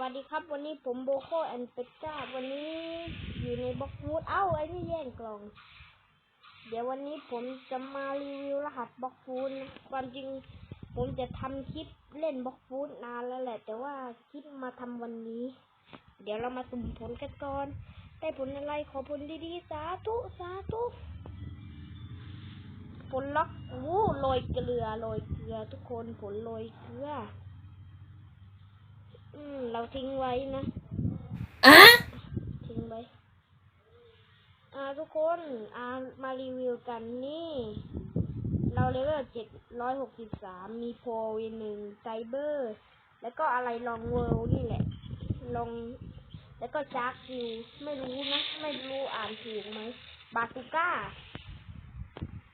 วัสดีครับ วันนี้ผมโบโคแอนเปก้าวันนี้อยู่ในบล็อกฟูดเอ้าไอ้นี่แย่งกล่อง เดี๋ยววันนี้ผมจะมารีวิวรหัสบล็อกฟูดนะความจริงผมจะทำคลิปเล่นบล็อกฟูดนานแล้วแหละ แต่ว่าคลิปมาทำวันนี้ เดี๋ยวเรามาสุ่มผลกันก่อนได้ผลอะไรขอผลดีๆสาธุสาธุผลล็อกวู้โรยเกลือโรยเกลือทุกคนผลโรยเกลือ อืม เราทิ้งไว้นะอะทิ้งไว้ อ่าทุกคนอ่ามารีวิวกันนี่ เราเลเวลเจ็ดร้อยหกสิบสามมีโพวีหนึ่งไซเบอร์ แล้วก็อะไรลองเวิลด์นี่แหละ ลอง แล้วก็ชาร์กคิว ไม่รู้นะ ไม่รู้อ่านถูกไหม บาซูก้า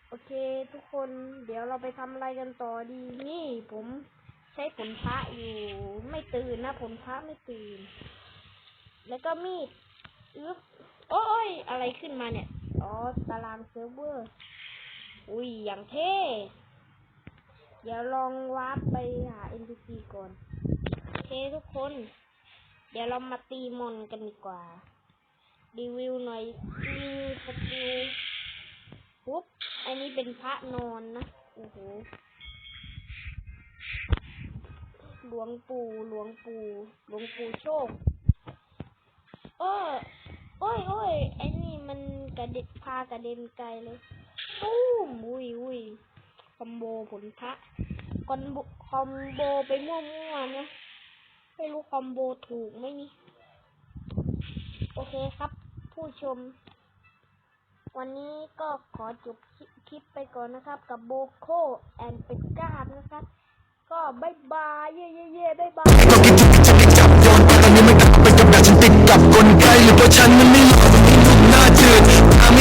โอเคทุกคนเดี๋ยวเราไปทำอะไรกันต่อดี นี่ผมใช้ผลพระอยู่ไม่ ตื่นนะผลพระไม่ตื่น แล้วก็มีดอึ๊บโอ้ย อะไรขึ้นมาเนี่ย อ๋อ ตารางเซิร์ฟเวอร์ อุ้ย อย่างเท่ เดี๋ยวลองวาร์ปไปหา NPC ก่อนโอเคทุกคน เดี๋ยวเรามาตีมอนกันดีกว่า รีวิวหน่อยมีสกิลปุ๊บ อันนี้เป็นพระนอนนะ โอ้โห หลวงปู่หลวงปู่หลวงปู่โชค เออโอ้ยโอ้ยไอ้นี่มันกระเด็นพากระเด็นไกลเลยตู้มอุ้ยอุ้ยคอมโบผลพระคอมโบคอมโบไปมั่วๆนะไม่รู้คอมโบถูกไหมนี่โอเคครับ ผู้ชม วันนี้ก็ขอจบคลิปไปก่อนนะครับ กับโบโคแอนเป็ดกาดนะครับ ก็บายบายเย่เย่เย่บายบาย เราคิดถึงจะไม่จับโยนแต่ตอนนี้มันกลับไปกับดักฉันติดกับคนไกลหรือเพราะฉันมันไม่